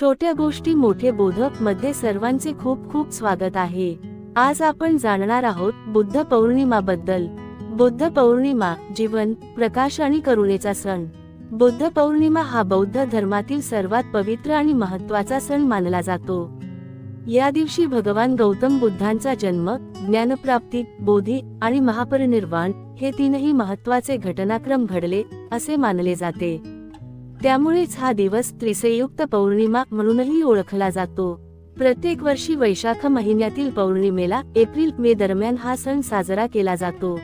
छोट्या गोष्टी मोठे बोधकमध्ये सर्वांचे खूप खूप स्वागत आहे. आज आपण जाणणार आहोत बुद्ध पौर्णिमा बद्दल बुद्ध पौर्णिमा जीवन प्रकाश आणि करुणेचा सण. बुद्ध पौर्णिमा हा बौद्ध धर्मातील सर्वात पवित्र आणि महत्त्वाचा सण मानला जातो. या दिवशी भगवान गौतम बुद्धांचा जन्म ज्ञानप्राप्ती बोधी आणि महापरिनिर्वाण हे तीनही महत्त्वाचे घटनाक्रम घडले असे मानले जाते. त्यामुळेच हा दिवस त्रिसयुक्त पौर्णिमा म्हणूनही ओळखला जातो. प्रत्येक वर्षी वैशाख महिन्यातील पौर्णिमेला एप्रिल मे दरम्यान हा सण साजरा केला जातो.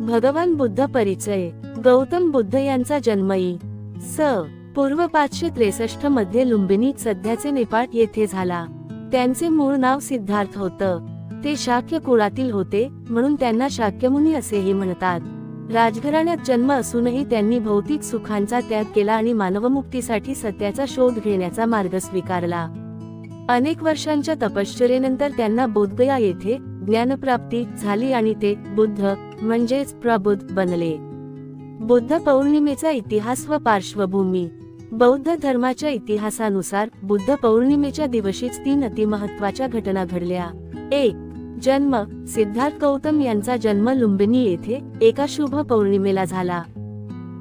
भगवान बुद्ध परिचय गौतम बुद्ध यांचा जन्मई स. पूर्व पाचशे त्रेसष्टमध्ये लुंबिनी सध्याचे नेपाळ येथे झाला. त्यांचे मूळ नाव सिद्धार्थ होतं. ते शाक्य कुळातील होते म्हणून त्यांना शाक्यमुनी असेही म्हणतात. राजघराण्यात जन्म असूनही त्यांनी भौतिक सुखांचा त्याग केला आणि मानवमुक्तीसाठी सत्याचा शोध घेण्याचा मार्ग स्वीकारला. अनेक वर्षांच्या तपश्चर्येनंतर त्यांना बोधगया येथे ज्ञानप्राप्ती झाली आणि ते बुद्ध म्हणजेच प्रबुद्ध बनले. बुद्ध पौर्णिमेचा इतिहास व पार्श्वभूमी. बौद्ध धर्माच्या इतिहासानुसार बुद्ध पौर्णिमेच्या दिवशीच तीन अतिमहत्वाच्या घटना घडल्या. एक जन्म सिद्धार्थ गौतम यांचा जन्म लुंबिनी येथे एका शुभ पौर्णिमेला झाला.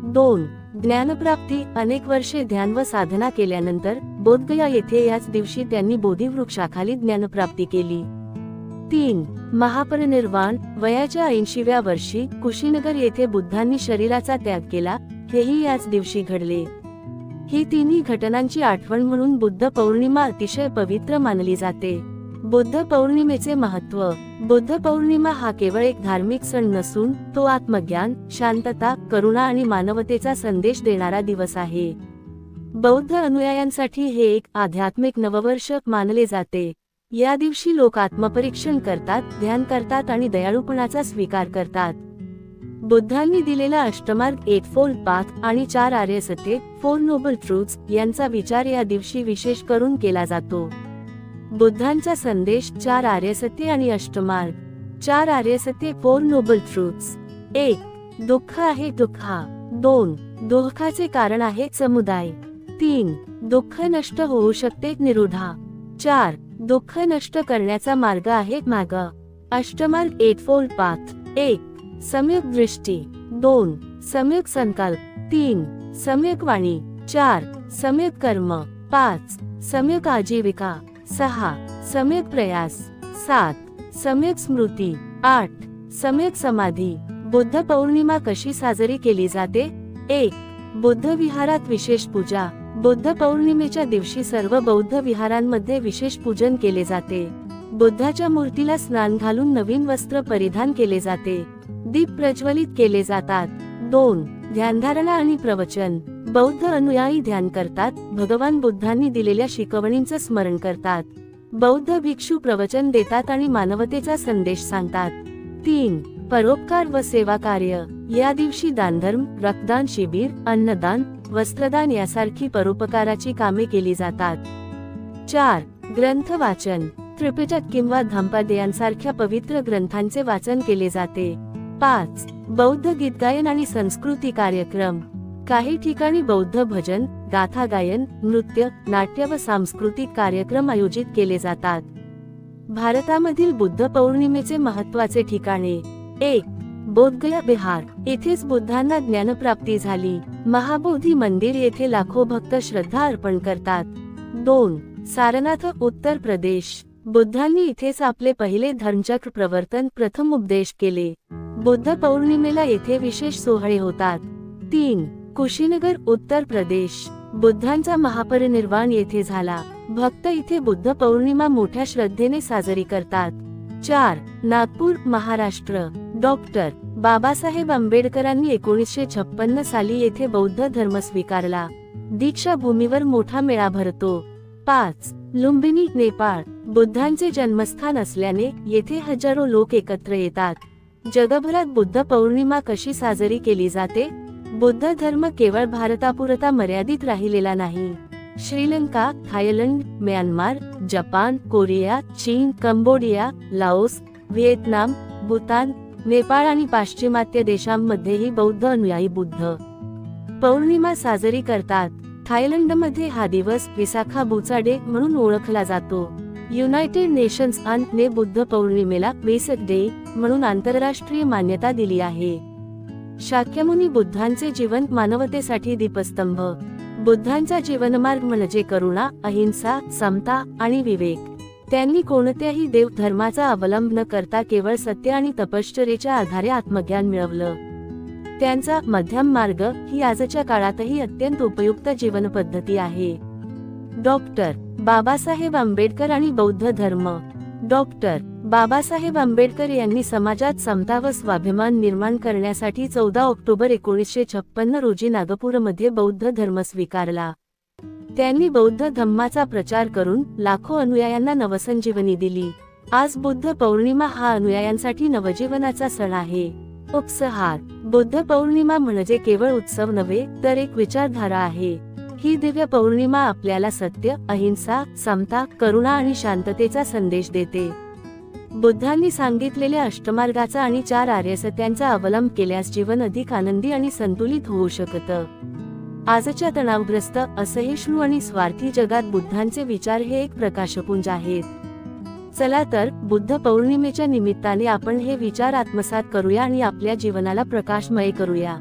दोन ज्ञानप्राप्ती अनेक वर्षे ध्यान व साधना केल्यानंतर बोधगया येथे याच दिवशी त्यांनी बोधिवृक्षाखाली ज्ञानप्राप्ती केली. तीन महापरिनिर्वाण वयाच्या ऐंशीव्या वर्षी कुशीनगर येथे बुद्धांनी शरीराचा त्याग केला हेही याच दिवशी घडले. ही तिन्ही घटनांची आठवण म्हणून बुद्ध पौर्णिमा अतिशय पवित्र मानली जाते. बुद्ध पौर्णिमेचे महत्त्व बुद्ध पौर्णिमा हा केवळ एक धार्मिक सण नसून तो आत्मज्ञान शांतता करुणा आणि मानवतेचा संदेश देणारा दिवस आहे. बौद्ध अनुयायांसाठी हे एक आध्यात्मिक नववर्ष मानले जाते. या दिवशी लोक आत्मपरीक्षण करतात ध्यान करतात आणि दयाळूपणाचा स्वीकार करतात. बुद्धांनी दिलेला अष्टमार्ग एट फोल्ड पाथ आणि चार आर्य सत्य फोर नोबल ट्रूथ्स यांचा विचार या दिवशी विशेष करून केला जातो. बुद्धांचा संदेश चार आर्यसती आणि अष्टमार्ग. चार आर्यसती फोर नोबल ट्रुथ्स एक दुःख आहे दुःखा. दोन दुःखाचे कारण आहे समुदाय. तीन दुःख नष्ट होऊ शकते निरुधा. चार दुःख नष्ट करण्याचा मार्ग आहे मार्ग. अष्टमार्ग एट फोल्ड पाथ एक सम्यक दृष्टी. दोन सम्यक संकल्प. तीन सम्यक वाणी. चार सम्यक कर्म. पाच सम्यक आजीविका. सहा सम्यक प्रयास. सात सम्यक स्मृती. आठ सम्यक समाधी. बुद्ध पौर्णिमा कशी साजरी केली जाते? एक बुद्ध विहारात विशेष पूजा. बुद्ध पौर्णिमेच्या दिवशी सर्व बौद्ध विहारांमध्ये विशेष पूजन केले जाते. बुद्धाच्या मूर्तीला स्नान घालून नवीन वस्त्र परिधान केले जाते. दीप प्रज्वलित केले जातात. दोन ध्यानधारणा आणि प्रवचन. बौद्ध अनुयायी ध्यान करतात भगवान बुद्धांनी दिलेल्या शिकवणींचं स्मरण करतात. बौद्ध भिक्षू प्रवचन देतात आणि मानवतेचा संदेश सांगतात. तीन परोपकार व सेवा कार्य. या दिवशी दानधर्म रक्तदान शिबिर अन्नदान वस्त्रदान यासारखी परोपकाराची कामे केली जातात. चार ग्रंथ वाचन त्रिपिटक किंवा धम्पद यांसारख्या पवित्र ग्रंथांचे वाचन केले जाते. पाच बौद्ध गीत गायन आणि संस्कृती कार्यक्रम. काही ठिकाणी बौद्ध भजन गाथा गायन नृत्य नाट्य व सांस्कृतिक कार्यक्रम आयोजित केले जातात. भारतामधील बुद्ध पौर्णिमेचे महत्त्वाचे ठिकाणे एक. बोधगया बिहार. येथेच बुद्धांना ज्ञानप्राप्ती झाली. महाबोधी मंदिर येथे लाखो भक्त श्रद्धा अर्पण करतात. दोन. सारनाथ उत्तर प्रदेश. बुद्धांनी इथेच आपले पहिले धर्मचक्र प्रवर्तन प्रथम उपदेश केले. बुद्ध पौर्णिमेला येथे विशेष सोहळे होतात. तीन. कुशीनगर उत्तर प्रदेश. बुद्धांचा महापरिनिर्वाण येथे झाला. भक्त इथे बुद्ध पौर्णिमा मोठ्या श्रद्धेने साजरी करतात. चार नागपूर महाराष्ट्र. डॉक्टर बाबासाहेब आंबेडकरांनी एकोणीसशे छप्पन्न साली येथे बौद्ध धर्म स्वीकारला. दीक्षा भूमीवर मोठा मेळा भरतो. पाच लुंबिनी नेपाळ. बुद्धांचे जन्मस्थान असल्याने येथे हजारो लोक एकत्र येतात. जगभरात बुद्ध पौर्णिमा कशी साजरी केली जाते? बुद्ध धर्म केवळ भारतापुरता मर्यादित राहिलेला नाही. Sri Lanka Thailand Myanmar Japan Korea चीन Cambodia Laos Vietnam Bhutan Nepal आणि पाश्चिमात्य देशांमध्येही बौद्ध अनुयायी बुद्ध पौर्णिमा साजरी करतात. थायलंडमध्ये हा दिवस विसाखा बुचाडे म्हणून ओळखला जातो. युनायटेड नेशन्स ने बुद्ध पौर्णिमेला वेसक डे म्हणून आंतरराष्ट्रीय मान्यता दिली आहे. शाक्यमुनी बुद्धांचे जीवन मानवतेसाठी दीपस्तंभ. बुद्धांचा जीवनमार्ग म्हणजे करुणा अहिंसा समता आणि विवेक. त्यांनी कोणत्याही देव धर्माचा अवलंब न करता केवळ सत्य आणि तपश्चरेच्या आधारे आत्मज्ञान मिळवलं. त्यांचा मध्यम मार्ग ही आजच्या काळातही अत्यंत उपयुक्त जीवन पद्धती आहे. डॉक्टर बाबासाहेब आंबेडकर आणि बौद्ध धर्म. डॉक्टर बाबासाहेब आंबेडकर यांनी समाजात समता व स्वाभिमान निर्माण करण्यासाठी चौदा ऑक्टोबर एकोणीसशे छप्पन्न रोजी नागपूरमध्ये बौद्ध धर्म स्वीकारला. त्यांनी बौद्ध धम्माचा प्रचार करून लाखो अनुयायांना नवसंजीवनी दिली. आज बुद्ध पौर्णिमा हा अनुयायांसाठी नवजीवनाचा सण आहे. उपसहार. बुद्ध पौर्णिमा म्हणजे केवळ उत्सव नव्हे तर एक विचारधारा आहे. ही दिव्य पौर्णिमा आपल्याला सत्य अहिंसा समता करुणा आणि शांततेचा संदेश देते. बुद्धांनी सांगितलेल्या अष्टमार्गाचा आणि चार आर्यसत्यांचा अवलंब केल्यास जीवन अधिक आनंदी आणि संतुलित होऊ शकतं. आजच्या तणावग्रस्त असहिष्णू आणि स्वार्थी जगात बुद्धांचे विचार हे एक प्रकाशपुंज आहेत. चला तर बुद्ध पौर्णिमेच्या निमित्ताने आपण हे विचार आत्मसात करूया आणि आपल्या जीवनाला प्रकाशमय करूया.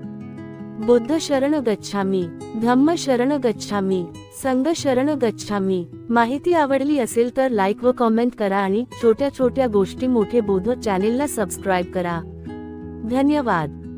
बुद्ध शरण गच्छामी धम्म शरण गच्छामी संघ शरण गच्छामी माहिती आवडली असेल तर लाईक व कॉमेंट करा आणि छोट्या छोट्या गोष्टी मोठे बोध चॅनेलला सबस्क्राईब करा. धन्यवाद.